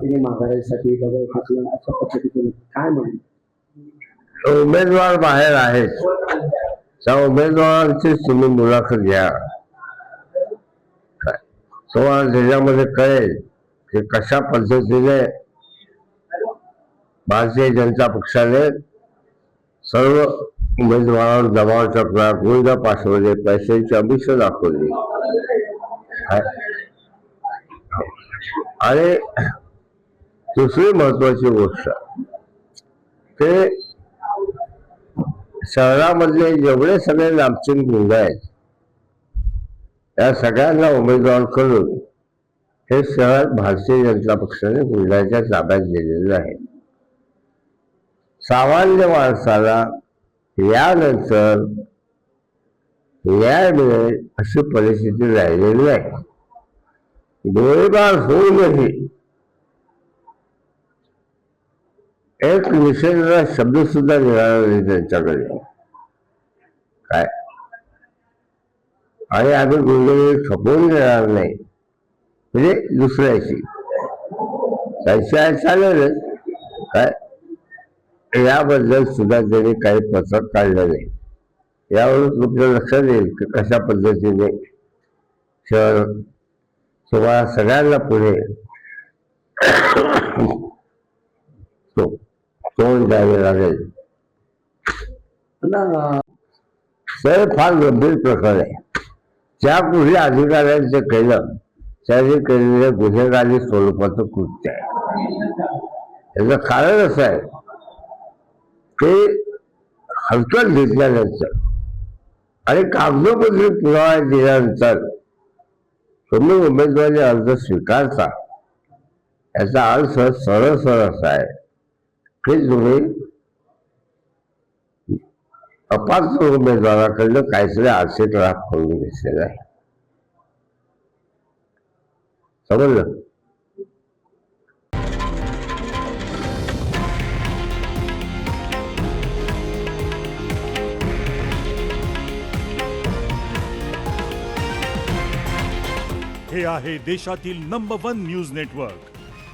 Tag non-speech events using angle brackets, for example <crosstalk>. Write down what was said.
तिने उमेदवार बाहेर आहेत त्या तुम्ही मुलाखत घ्या. तुम्हाला त्याच्यामध्ये कळेल की कशा पद्धतीने भारतीय जनता पक्षाने सर्व उमेदवारांवर दबाव टाकला गुंड पाठवले पैशांची अमिष दाखवली? आणि दुसरी महत्वाची गोष्ट. ते शहरामधले जेवढे सगळे नामचिन गुंड आहेत. या सगळ्यांना उमेदवार करून हे शहर भारतीय जनता पक्षाने गुंडाच्या ताब्यात दिलेलं आहे. सामान्य माणसाला यानंतर न्याय मिळेल अशी परिस्थिती राहिलेली नाही. गोळीबार होऊनही एक निषेधाचा शब्द सुद्धा निघाला नाही त्यांच्याकडे. काय? आणि आम्ही गुंडगिरी खपवून देणार नाही. म्हणजे दुसऱ्याशी. त्यांच्या चालेलच काय? याबद्दल सुद्धा त्यांनी काही पत्रक काढलं नाही. यावरून तुमच्या लक्षात येईल की कशा पद्धतीने शहर तुम्हाला सगळ्यांना पुढे <coughs> तो तोंड द्यावे लागेल. तर फार गंभीर प्रकार आहे. ज्या कुठल्या अधिकाऱ्यांनी ते केलं त्यांनी केलेलं गुन्हेगारी स्वरूपाचं कृत्य आहे. त्याचं कारण असं आहे की हरकत घेतल्यानंतर आणि कागदोपत्री पुरावा दिल्यानंतर तुम्ही उमेदवारी अर्ज स्वीकारता याचा अर्थ सरळ सरळ असा आहे की तुम्ही अपात्र उमेदवाराकडनं काहीतरी आर्थिक लाभ करून घेतलेला आहे समजलं हे? आहे देशातील नंबर वन न्यूज नेटवर्क